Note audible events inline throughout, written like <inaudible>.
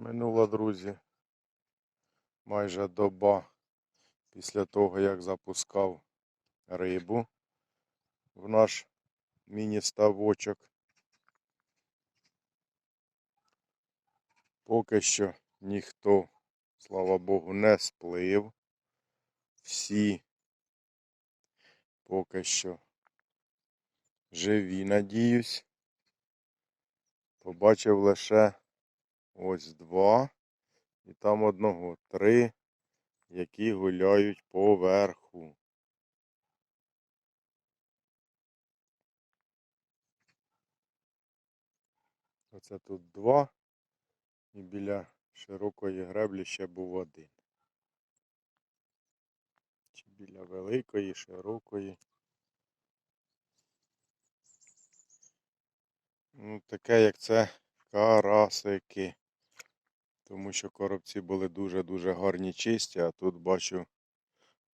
Минула, друзі, майже доба після того, як запускав рибу в наш міні-ставочок. Поки що ніхто, слава Богу, не сплив. Всі поки що живі, надіюсь. Побачив лише ось два. І там одного три, які гуляють поверху. Оце тут два. І біля широкої греблі ще був один. Чи біля великої, широкої. Ну, таке як це карасики. Тому що коробці були дуже-дуже гарні чисті, а тут бачу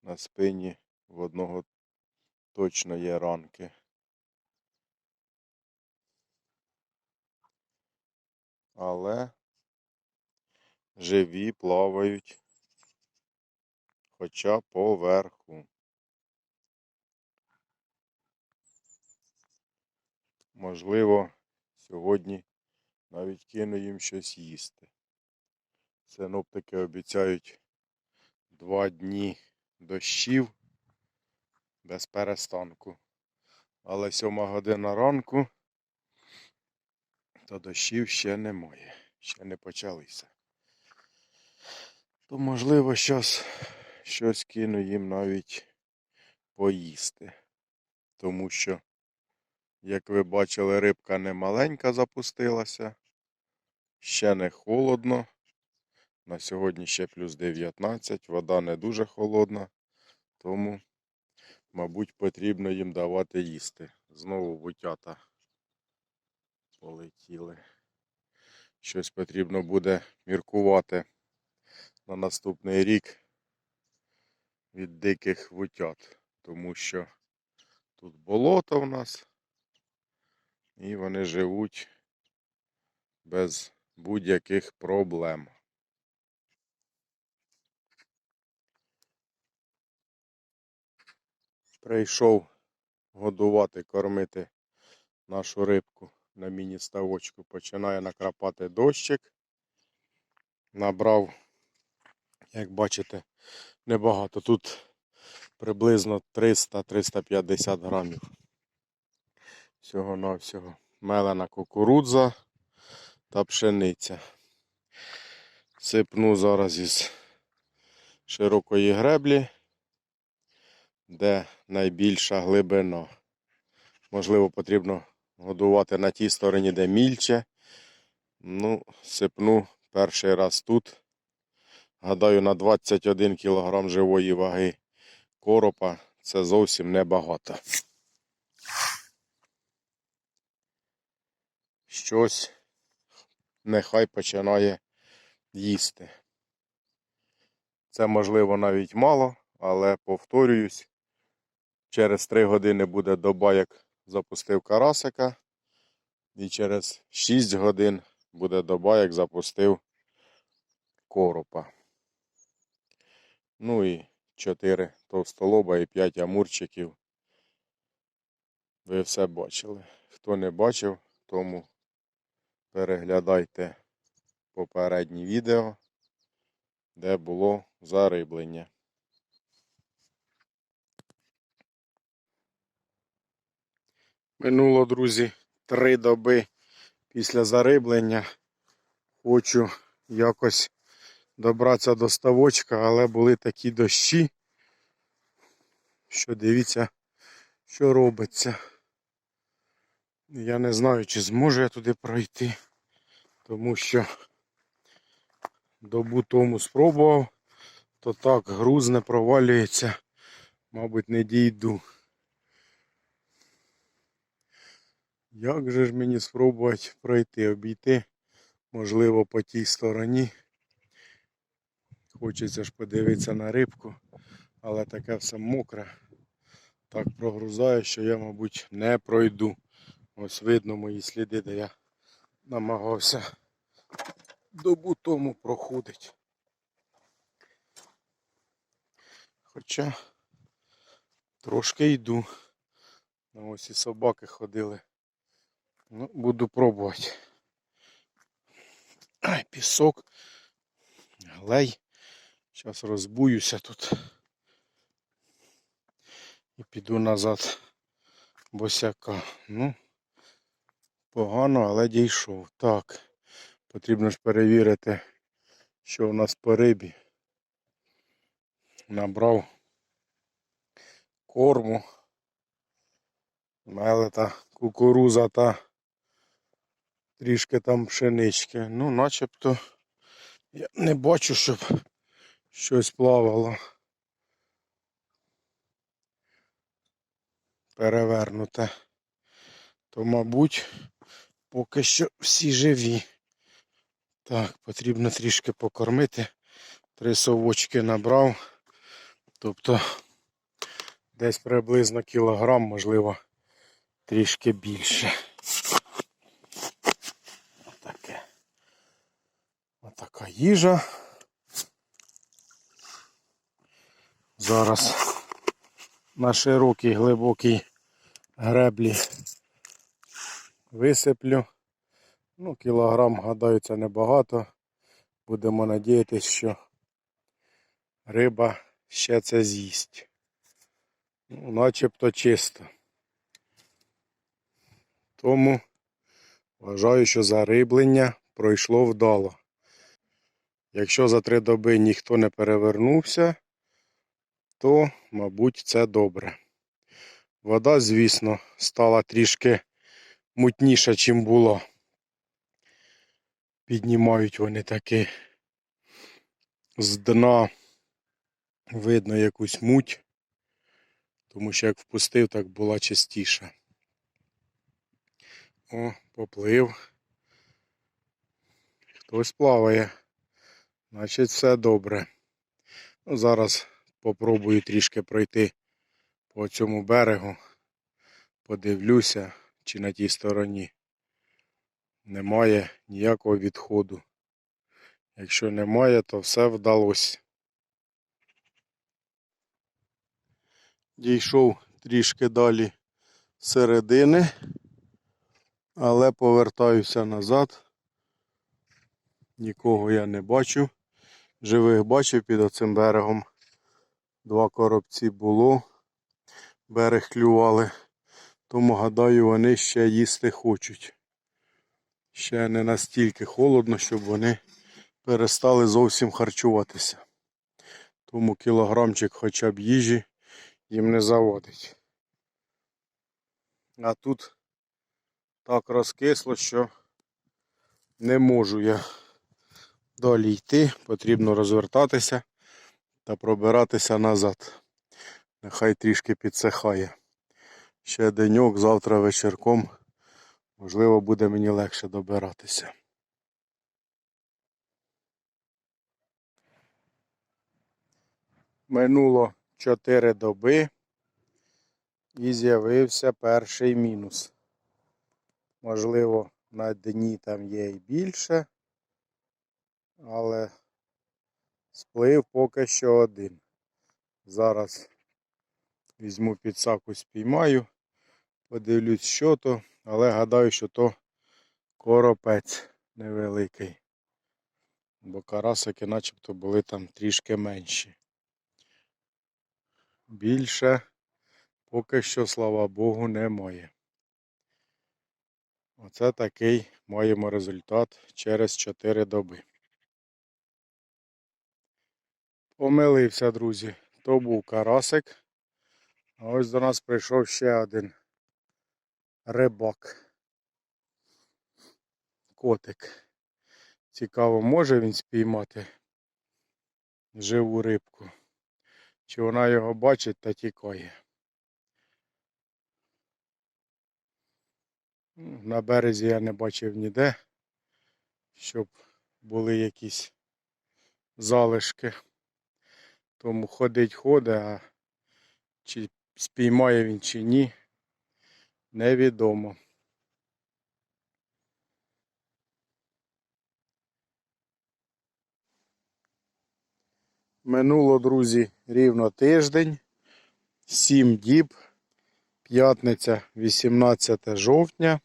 на спині в одного точно є ранки. Але живі плавають, хоча поверху. Можливо, сьогодні навіть кину їм щось їсти. Синоптики обіцяють два дні дощів без перестанку. Але сьома година ранку, то дощів ще немає, ще не почалися. То можливо щось, щось кину їм навіть поїсти. Тому що, як ви бачили, рибка не маленька запустилася, ще не холодно. На сьогодні ще плюс 19, вода не дуже холодна, тому, мабуть, потрібно їм давати їсти. Знову вутята полетіли. Щось потрібно буде міркувати на наступний рік від диких вутят, тому що тут болото в нас, і вони живуть без будь-яких проблем. Прийшов годувати, кормити нашу рибку на міні-ставочку. Починає накрапати дощик. Набрав, як бачите, небагато. Тут приблизно 300-350 грамів. Всього-навсього. Мелена кукурудза та пшениця. Сипну зараз із широкої греблі де найбільша глибина. Можливо, потрібно годувати на тій стороні, де мільче. Ну, сипну перший раз тут. Гадаю, на 21 кг живої ваги коропа це зовсім небагато. Щось нехай починає їсти. Це можливо навіть мало, але повторююсь, Через 3 години буде доба, як запустив карасика. І через 6 годин буде доба, як запустив коропа. Ну і 4 товстолоба і 5 амурчиків. Ви все бачили. Хто не бачив, тому переглядайте попередні відео, де було зариблення. Минуло, друзі, три доби після зариблення. Хочу якось добратися до ставочка, але були такі дощі, що дивіться, що робиться. Я не знаю, чи зможу я туди пройти, тому що добу тому спробував, то так груз не провалюється, мабуть, не дійду. Як же ж мені спробувати пройти, обійти, можливо, по тій стороні. Хочеться ж подивитися на рибку, але таке все мокре. Так прогрузає, що я, мабуть, не пройду. Ось видно мої сліди, де я намагався добу тому проходить. Хоча трошки йду. Ось і собаки ходили. Ну, буду пробувати. Ай, пісок. Глей. Зараз розбуюся тут. І піду назад босяка. Ну, погано, але дійшов. Так. Потрібно ж перевірити, що у нас по рибі. Набрав корму. Мелета, кукуруза та трішки там пшенички. Ну, начебто я не бачу, щоб щось плавало. Перевернуте. То, мабуть, поки що всі живі. Так, потрібно трішки покормити. Три совочки набрав. Тобто десь приблизно кілограм, можливо, трішки більше. Отака їжа. Зараз на широкій глибокій греблі висиплю. Ну, кілограм, гадаю, це небагато. Будемо надіятися, що риба ще це з'їсть. Ну, начебто чисто. Тому вважаю, що зариблення пройшло вдало. Якщо за три доби ніхто не перевернувся, то, мабуть, це добре. Вода, звісно, стала трішки мутніша, чим було. Піднімають вони таки з дна видно якусь муть, тому що як впустив, так була чистіша. О, поплив. Хтось плаває. Значить, все добре. Ну, зараз попробую трішки пройти по цьому берегу. Подивлюся, чи на тій стороні немає ніякого відходу. Якщо немає, то все вдалося. Дійшов трішки далі середини, але повертаюся назад. Нікого я не бачу. Живих бачив під оцим берегом. Два коробці було. Берег клювали. Тому гадаю, вони ще їсти хочуть. Ще не настільки холодно, щоб вони перестали зовсім харчуватися. Тому кілограмчик хоча б їжі їм не заводить. А тут так розкисло, що не можу я далі йти. Потрібно розвертатися та пробиратися назад. Нехай трішки підсихає. Ще деньок, завтра вечірком. Можливо, буде мені легше добиратися. Минуло 4 доби і з'явився перший мінус. Можливо, на дні там є і більше, але сплив поки що один. Зараз візьму підсаку, спіймаю, подивлюсь, що то, але гадаю, що то коропець невеликий. Бо карасики начебто були там трішки менші. Більше поки що, слава Богу, немає. Оце такий маємо результат через 4 доби. Помилився, друзі. То був карасик. А ось до нас прийшов ще один рибак. Котик. Цікаво, може він спіймати живу рибку. Чи вона його бачить та тікає. На березі я не бачив ніде, щоб були якісь залишки. Тому ходить ходить, а чи спіймає він чи ні, невідомо. Минуло, друзі, рівно тиждень, 7 діб, п'ятниця, 18 жовтня.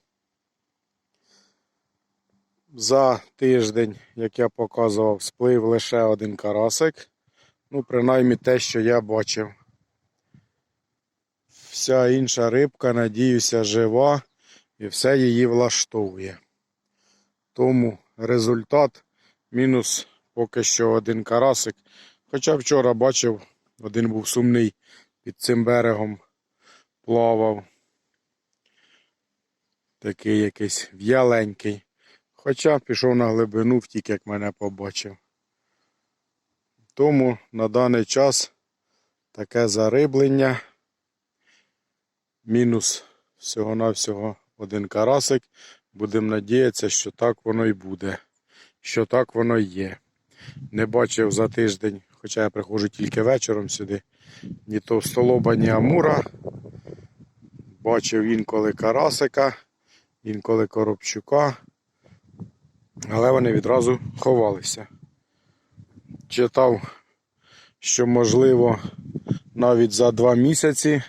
За тиждень, як я показував, сплив лише один карасик. Ну, принаймні те, що я бачив. Вся інша рибка, надіюся, жива і все її влаштовує. Тому результат мінус поки що один карасик. Хоча вчора бачив, один був сумний під цим берегом плавав. Такий якийсь в'яленький. Хоча пішов на глибину, втік, як мене побачив. Тому на даний час таке зариблення. Мінус всього-навсього один карасик. Будемо надіятися, що так воно й буде. Що так воно й є. Не бачив за тиждень, хоча я приходжу тільки вечором сюди. Ні товстолоба, ні амура. Бачив інколи карасика, інколи коробчука. Але вони відразу ховалися. Читав, що можливо навіть за два місяці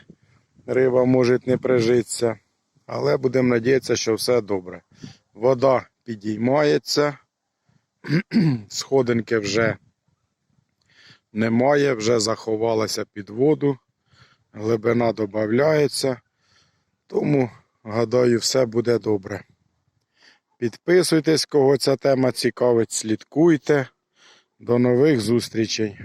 риба може не прижитися. Але будемо надіятися, що все добре. Вода підіймається, <clears throat> сходинки вже немає, вже заховалася під воду, глибина додається. Тому, гадаю, все буде добре. Підписуйтесь, кого ця тема цікавить, слідкуйте. До нових зустрічей!